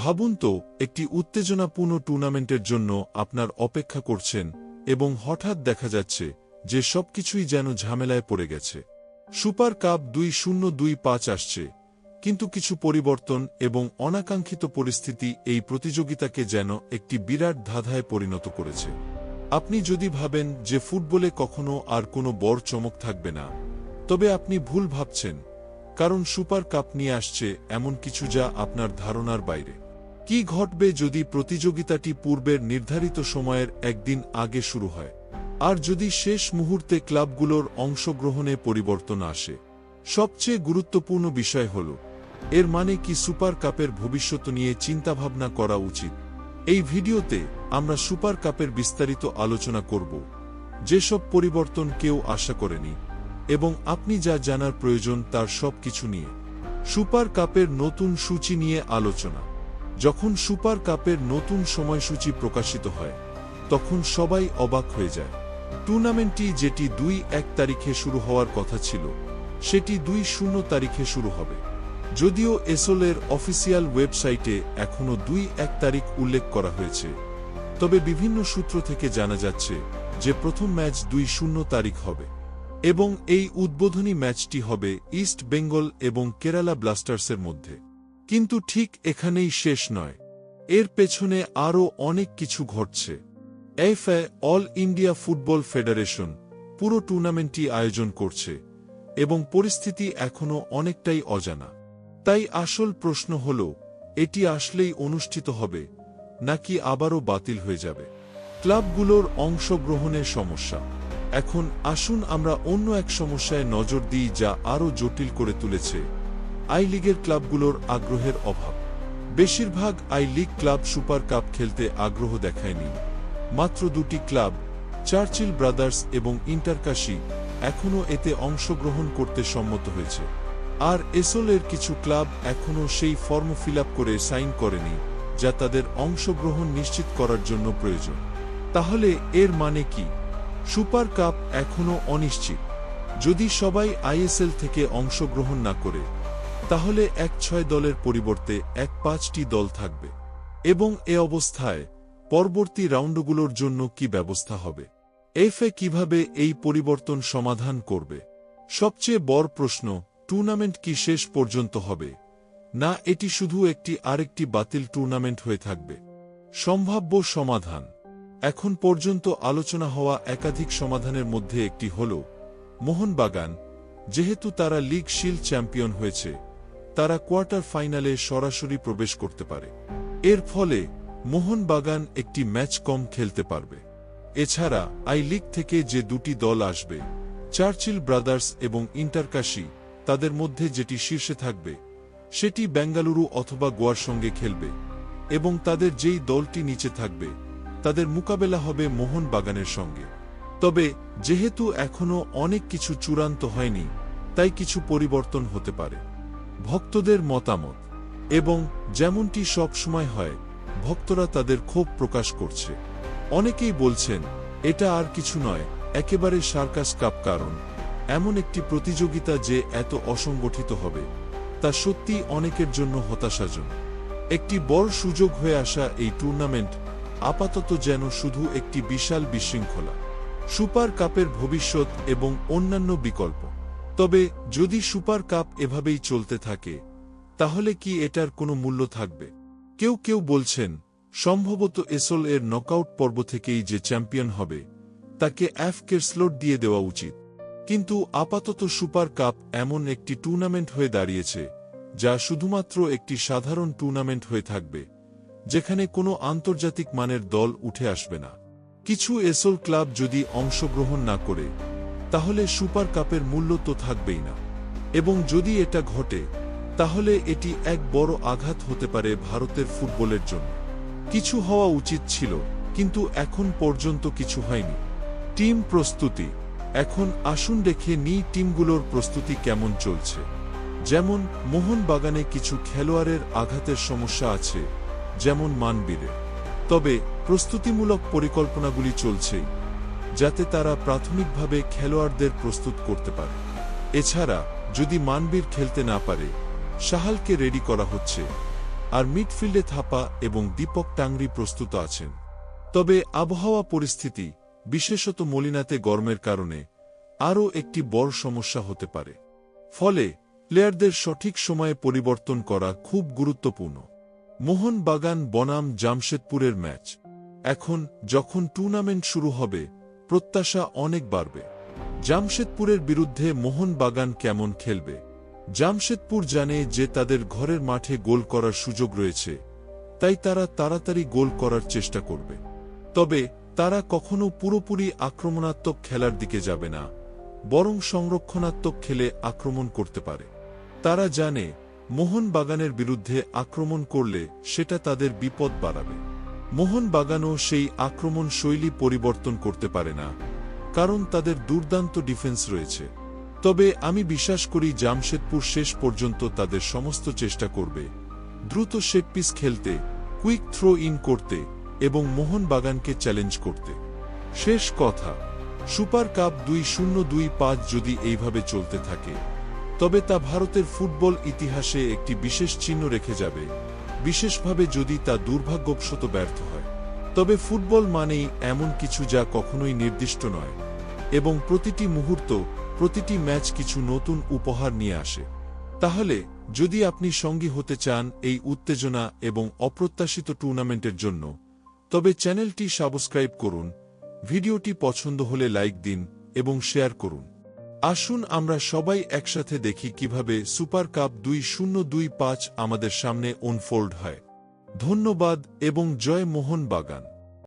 ভাবুন তো, একটি উত্তেজনাপূর্ণ টুর্নামেন্টের জন্য আপনার অপেক্ষা করছেন এবং হঠাৎ দেখা যাচ্ছে যে সবকিছুই যেন ঝামেলায় পড়ে গেছে। সুপার কাপ দুই শূন্য দুই পাঁচ আসছে, কিন্তু কিছু পরিবর্তন এবং অনাকাঙ্ক্ষিত পরিস্থিতি এই প্রতিযোগিতাকে যেন একটি বিরাট ধাঁধায় পরিণত করেছে। আপনি যদি ভাবেন যে ফুটবলে কখনো আর কোনো বড় চমক থাকবে না, তবে আপনি ভুল ভাবছেন, কারণ সুপার কাপ নিয়ে আসছে এমন কিছু যা আপনার ধারণার বাইরে। কি ঘটবে যদি প্রতিযোগিতাটি পূর্বের নির্ধারিত সময়ের একদিন আগে শুরু হয়? আর যদি শেষ মুহূর্তে ক্লাবগুলোর অংশগ্রহণে পরিবর্তন আসে? সবচেয়ে গুরুত্বপূর্ণ বিষয় হল, এর মানে কি সুপার কাপের ভবিষ্যৎ নিয়ে চিন্তাভাবনা করা উচিত? এই ভিডিওতে আমরা সুপার কাপের বিস্তারিত আলোচনা করব, যেসব পরিবর্তন কেউ আশা করেনি, এবং আপনি যা জানার প্রয়োজন তার সব কিছু নিয়ে। সুপার কাপের নতুন সূচি নিয়ে আলোচনা। যখন সুপার কাপের নতুন সময়সূচি প্রকাশিত হয়, তখন সবাই অবাক হয়ে যায়। টুর্নামেন্টটি যেটি দুই এক তারিখে শুরু হওয়ার কথা ছিল, সেটি দুই শূন্য তারিখে শুরু হবে। যদিও এসোলের অফিসিয়াল ওয়েবসাইটে এখনও দুই এক তারিখ উল্লেখ করা হয়েছে, তবে বিভিন্ন সূত্র থেকে জানা যাচ্ছে যে প্রথম ম্যাচ দুই শূন্য তারিখ হবে এবং এই উদ্বোধনী ম্যাচটি হবে ইস্ট বেঙ্গল এবং কেরালা ব্লাস্টার্সের মধ্যে। কিন্তু ঠিক এখানেই শেষ নয়। এর পেছনে আরও অনেক কিছু ঘটছে। FA all India football federation পুরো টুর্নামেন্টটি আয়োজন করছে এবং পরিস্থিতি এখনও অনেকটাই অজানা। তাই আসল প্রশ্ন হল, এটি আসলেই অনুষ্ঠিত হবে নাকি আবারও বাতিল হয়ে যাবে? ক্লাবগুলোর অংশগ্রহণের সমস্যা। এখন আসুন আমরা অন্য এক সমস্যায় নজর দিই যা আরও জটিল করে তুলেছে আই লিগের ক্লাবগুলোর আগ্রহের অভাব। বেশিরভাগ I league club super cup খেলতে আগ্রহ দেখায়নি। মাত্র দুটি ক্লাব, চার্চিল ব্রাদার্স এবং ইন্টারকাশি এখনও এতে অংশগ্রহণ করতে সম্মত হয়েছে। আর এসোলের কিছু ক্লাব এখনও সেই ফর্ম ফিল করে সাইন করেনি, যা তাদের অংশগ্রহণ নিশ্চিত করার জন্য প্রয়োজন। তাহলে এর মানে কি? সুপার কাপ এখনও অনিশ্চিত। যদি সবাই আইএসএল থেকে অংশগ্রহণ না করে তাহলে এক ছয় দলের পরিবর্তে এক পাঁচটি দল থাকবে। এবং এ অবস্থায় পরবর্তী রাউন্ডগুলোর জন্য কি ব্যবস্থা হবে? এফএ কীভাবে এই পরিবর্তন সমাধান করবে? সবচেয়ে বড় প্রশ্ন, টুর্নামেন্ট কি শেষ পর্যন্ত হবে? না, এটি শুধু একটি আরেকটি বাতিল টুর্নামেন্ট হয়ে থাকবে। সম্ভাব্য সমাধান। এখন পর্যন্ত আলোচনা হওয়া একাধিক সমাধানের মধ্যে একটি হল মোহনবাগান, যেহেতু তারা লিগ শিল্ড চ্যাম্পিয়ন হয়েছে। তারা কোয়ার্টার ফাইনালে সরাসরি প্রবেশ করতে পারে। এর ফলে মোহনবাগান একটি ম্যাচ কম খেলতে পারবে। এছাড়া আই লিগ থেকে যে দুটি দল আসবে, চার্চিল ব্রাদার্স এবং ইন্টারকাশি তাদের মধ্যে যেটি শীর্ষে থাকবে, সেটি বেঙ্গালুরু অথবা গোয়ার সঙ্গে খেলবে এবং তাদের যেই দলটি নিচে থাকবে, তাদের মোকাবেলা হবে মোহন বাগানের সঙ্গে। তবে যেহেতু এখনও অনেক কিছু চূড়ান্ত হয়নি, তাই কিছু পরিবর্তন হতে পারে। ভক্তদের মতামত এবং যেমনটি সব সময় হয়, ভক্তরা তাদের ক্ষোভ প্রকাশ করছে। অনেকেই বলছেন, এটা আর কিছু নয়, একেবারে সার্কাস কাপ কারণ। এমন একটি প্রতিযোগিতা যে এত অসংগঠিত হবে, তা সত্যি অনেকের জন্য হতাশাজনক। একটি বড় সুযোগ হয়ে আসা এই টুর্নামেন্ট আপাতত যেন শুধু একটি বিশাল বিশৃঙ্খলা, সুপার কাপের ভবিষ্যৎ এবং অন্যান্য বিকল্প। তবে, যদি সুপার কাপ এভাবেই চলতে থাকে, তাহলে কি এটার কোনো মূল্য থাকবে? কেউ কেউ বলছেন, সম্ভবত এসল এর নকআউট পর্ব থেকেই যে চ্যাম্পিয়ন হবে, তাকে অ্যাফকের স্লোট দিয়ে দেওয়া উচিত। কিন্তু আপাতত সুপার কাপ এমন একটি টুর্নামেন্ট হয়ে দাঁড়িয়েছে, যা শুধুমাত্র একটি সাধারণ টুর্নামেন্ট হয়ে থাকবে, যেখানে কোনো আন্তর্জাতিক মানের দল উঠে আসবে না। কিছু এসল ক্লাব যদি অংশগ্রহণ না করে তাহলে সুপার কাপের মূল্য তো থাকবেই না। এবং যদি এটা ঘটে, তাহলে এটি এক বড় আঘাত হতে পারে ভারতের ফুটবলের জন্য। কিছু হওয়া উচিত ছিল, কিন্তু এখন পর্যন্ত কিছু হয়নি। টিম প্রস্তুতি। এখন আসুন দেখে নি টিমগুলোর প্রস্তুতি কেমন চলছে। যেমন, মোহনবাগানে কিছু খেলোয়াড়ের আঘাতের সমস্যা আছে, যেমন মানবীরের। তবে, প্রস্তুতিমূলক পরিকল্পনাগুলি চলছেই যাতে তারা প্রাথমিকভাবে খেলোয়াড়দের প্রস্তুত করতে পারে। এছাড়া, যদি মানবীর খেলতে না পারে সাহালকে রেডি করা হচ্ছে। আর মিডফিল্ডে থাপা এবং দীপক টাংরি প্রস্তুত আছেন। তবে আবহাওয়া পরিস্থিতি, বিশেষত মলিনাতে গরমের কারণে, আরও একটি বড় সমস্যা হতে পারে। ফলে, প্লেয়ারদের সঠিক সময়ে পরিবর্তন করা খুব গুরুত্বপূর্ণ। মোহনবাগান বনাম জামশেদপুরের ম্যাচ। এখন, যখন টুর্নামেন্ট শুরু হবে প্রত্যাশা অনেক বাড়বে। জামশেদপুরের বিরুদ্ধে মোহনবাগান কেমন খেলবে? জামশেদপুর জানে যে তাদের ঘরের মাঠে গোল করার সুযোগ রয়েছে, তাই তারা তাড়াতাড়ি গোল করার চেষ্টা করবে। তবে তারা কখনো পুরোপুরি আক্রমণাত্মক খেলার দিকে যাবে না, বরং সংরক্ষণাত্মক খেলে আক্রমণ করতে পারে। তারা জানে, মোহনবাগানের বিরুদ্ধে আক্রমণ করলে সেটা তাদের বিপদ বাড়াবে। মোহনবাগানও সেই আক্রমণ শৈলী পরিবর্তন করতে পারে না, কারণ তাদের দুর্দান্ত ডিফেন্স রয়েছে। তবে আমি বিশ্বাস করি জামশেদপুর শেষ পর্যন্ত তাদের সমস্ত চেষ্টা করবে। দ্রুত শেটপিস খেলতে, কুইক থ্রো ইন করতে এবং মোহনবাগানকে চ্যালেঞ্জ করতে। শেষ কথা, সুপার কাপ দুই শূন্য দুই পাঁচ যদি এইভাবে চলতে থাকে, তবে তা ভারতের ফুটবল ইতিহাসে একটি বিশেষ চিহ্ন রেখে যাবে। বিশেষভাবে যদি তা দুর্ভাগ্যবশত ব্যর্থ হয়। তবে ফুটবল মানেই এমন কিছু যা কখনোই নির্দিষ্ট নয় এবং প্রতিটি মুহূর্ত, প্রতিটি ম্যাচ কিছু নতুন উপহার নিয়ে আসে। তাহলে, যদি আপনি সঙ্গী হতে চান এই উত্তেজনা এবং অপ্রত্যাশিত টুর্নামেন্টের জন্য, তবে চ্যানেলটি সাবস্ক্রাইব করুন, ভিডিওটি পছন্দ হলে লাইক দিন এবং শেয়ার করুন। আসুন আমরা সবাই একসাথে দেখি কীভাবে সুপার কাপ দুই শূন্য দুই পাঁচ আমাদের সামনে অনফোল্ড হয়। ধন্যবাদ এবং জয় মোহন বাগান